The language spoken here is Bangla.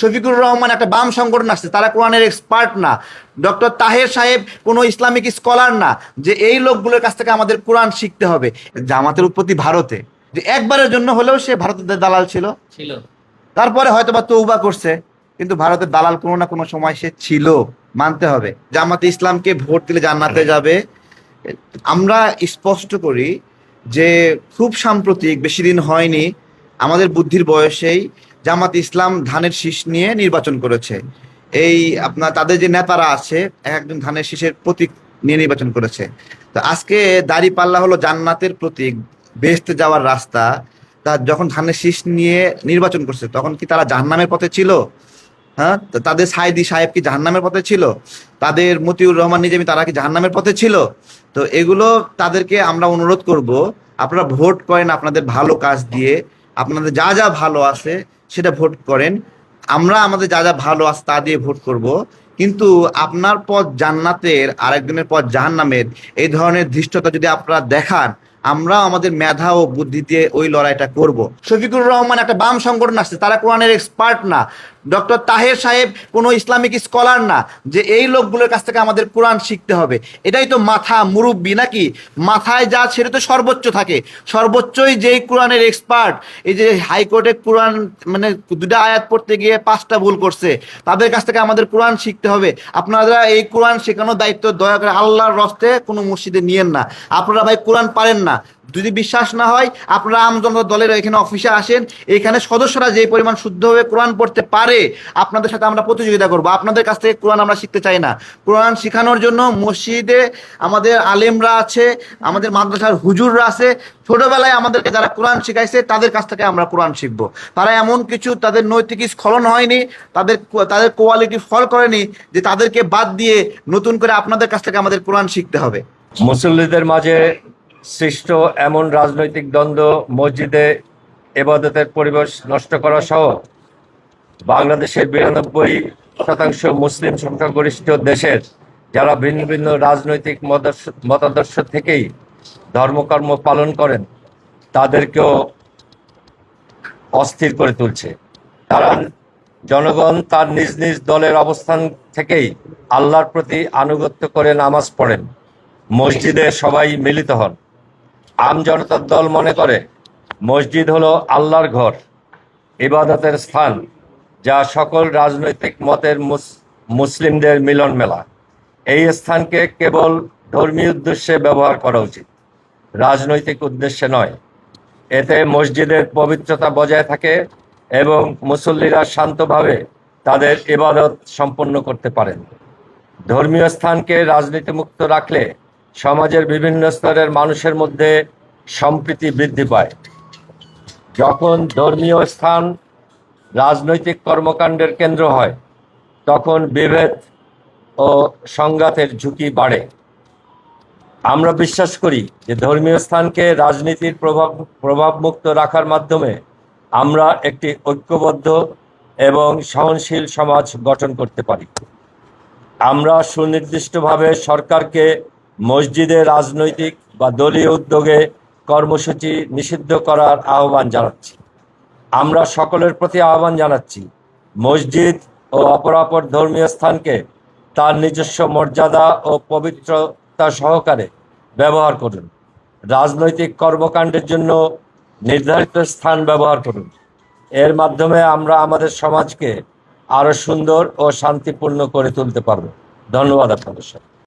শফিকুর রহমান একটা বাম সংগঠন আসছে তারা কোরআনের এক্সপার্ট না। ডক্টর তাহের সাহেব কোনো ইসলামিক স্কলার না যে এই লোকগুলোর কাছ থেকে আমাদের কোরআন শিখতে হবে। জামাতের উৎপত্তি ভারতে। যে একবারের জন্য হলেও সে ভারতের দালাল ছিল। ছিল। তারপরে হয়তো বা তৌবা করছে কিন্তু ভারতের দালাল কোনো না কোনো সময় সে ছিল। মানতে হবে। জামাতে ইসলামকে ভোট দিলে জান্নাতে যাবে। আমরা স্পষ্ট করি যে খুব সাম্প্রতিক বেশি দিন হয়নি। আমাদের বুদ্ধির বয়সেই জামাত ইসলাম ধানের শীষ নিয়ে নির্বাচন করেছে। এই আপনার তাদের যে নেতারা আছে, এক একজন ধানের শীষের প্রতীক নিয়ে নির্বাচন করেছে। তো আজকে দাড়ি পাল্লা হলো জান্নাতের প্রতীক বেহেস্তে যাওয়ার রাস্তা। তা যখন ধানের শীষ নিয়ে নির্বাচন করছে, তখন কি তারা জাহান্নামের পথে ছিল? হ্যাঁ? তাদের সাইদি সাহেব কি জাহান্নামের পথে ছিল? তাদের মতিউর রহমান নিজামী তারা কি জাহান্নামের পথে ছিল? তো এগুলো তাদেরকে আমরা অনুরোধ করব, আপনারা ভোট করেন আপনাদের ভালো কাজ দিয়ে। আপনাদের যা যা ভালো আছে সেটা ভোট করেন। আমরা আমাদের যা যা ভালো আছে তা দিয়ে ভোট করব। কিন্তু আপনার পথ জান্নাতের, আরেকজনের পথ জাহান্নামের, এই ধরনের ধৃষ্টতা যদি আপনারা দেখান আমরা আমাদের মেধা ও বুদ্ধি দিয়ে ওই লড়াইটা করব। শফিকুর রহমান একটা বাম সংগঠন আসছে, তারা কোরআনের এক্সপার্ট না। ডক্টর তাহের সাহেব কোনো ইসলামিক স্কলার না, যে এই লোকগুলোর কাছ থেকে আমাদের কোরআন শিখতে হবে। এটাই তো মাথা মুরব্বী নাকি? মাথায় যা সেটা তো সর্বোচ্চ থাকে। সর্বোচ্চই যেই কোরআনের এক্সপার্ট এই যে হাইকোর্টে কোরআন মানে দুটা আয়াত পড়তে গিয়ে পাঁচটা ভুল করছে, তাদের কাছ থেকে আমাদের কোরআন শিখতে হবে। আপনারা এই কোরআন শেখানোর দায়িত্ব দয়া করে আল্লাহর রস্তে কোনো মসজিদে নিয়েন না। আপনারা ভাই কোরআন পারেন না। যদি বিশ্বাস না হয়, আপনারা আমজনতা দলের এখানে অফিসে আসেন। এখানে সদস্যরা যে পরিমাণ শুদ্ধভাবে কোরআন পড়তে পারে, আপনাদের সাথে আমরা প্রতিযোগিতা করব। আপনাদের কাছ থেকে কোরআন আমরা শিখতে চাই না। কোরআন শেখানোর জন্য মসজিদে আমাদের আলেমরা আছে, আমাদের মাদ্রাসার হুজুররা আছে। ছোটবেলায় আমাদেরকে যারা কোরআন শিখাইছে, তাদের কাছ থেকে আমরা কোরআন শিখব। তারা এমন কিছু, তাদের নৈতিক স্খলন হয়নি, তাদের তাদের কোয়ালিটি ফল করেনি যে তাদেরকে বাদ দিয়ে নতুন করে আপনাদের কাছ থেকে আমাদের কোরআন শিখতে হবে। মুসল্লিদের মাঝে সৃষ্ট এমন রাজনৈতিক দ্বন্দ্ব মসজিদে এবাদতের পরিবেশ নষ্ট করা সহ বাংলাদেশের বিরানব্বই শতাংশ মুসলিম সংখ্যাগরিষ্ঠ দেশের যারা ভিন্ন ভিন্ন রাজনৈতিক মতাদর্শ- থেকেই ধর্মকর্ম পালন করেন, তাদেরকেও অস্থির করে তুলছে। তারা জনগণ তার নিজ নিজ দলের অবস্থান থেকেই আল্লাহর প্রতি আনুগত্য করে নামাজ পড়েন। মসজিদে সবাই মিলিত হন। আম জনতার দল মনে করে, মসজিদ হলো আল্লাহর ঘর, ইবাদতের স্থান, যা সকল রাজনৈতিক মতের মুস- মুসলিমদের মিলন মেলা। এই স্থানকে কেবল ধর্মীয় উদ্দেশ্যে ব্যবহার করা উচিত, রাজনৈতিক উদ্দেশ্যে নয়। এতে মসজিদের পবিত্রতা বজায় থাকে এবং মুসল্লিরা শান্তভাবে তাদের ইবাদত সম্পন্ন করতে পারেন। ধর্মীয় স্থানকে রাজনীতিমুক্ত রাখলে সমাজের বিভিন্ন স্তরের মানুষের মধ্যে সম্প্রীতি বৃদ্ধি পায়। যখন ধর্মীয় স্থান রাজনৈতিক কর্মকাণ্ডের কেন্দ্র হয়, তখন বিভেদ ও সংঘাতের ঝুঁকি বাড়ে। আমরা বিশ্বাস করি যে ধর্মীয় স্থানকে রাজনীতির প্রভাব, প্রভাবমুক্ত রাখার মাধ্যমে আমরা একটি ঐক্যবদ্ধ এবং সহনশীল সমাজ গঠন করতে পারি। আমরা সুনির্দিষ্টভাবে সরকারকে মসজিদে রাজনৈতিক বা দলীয় উদ্যোগে কর্মসূচি নিষিদ্ধ করার আহ্বান জানাচ্ছি। আমরা সকলের প্রতি আহ্বান জানাচ্ছি, মসজিদ ও অপরাপর ধর্মীয় স্থানকে তার নিজস্ব মর্যাদা ও পবিত্রতা সহকারে ব্যবহার করুন। রাজনৈতিক কর্মকাণ্ডের জন্য নির্ধারিত স্থান ব্যবহার করুন। এর মাধ্যমে আমরা আমাদের সমাজকে আরও সুন্দর ও শান্তিপূর্ণ করে তুলতে পারব। ধন্যবাদ আপনাদের সাথে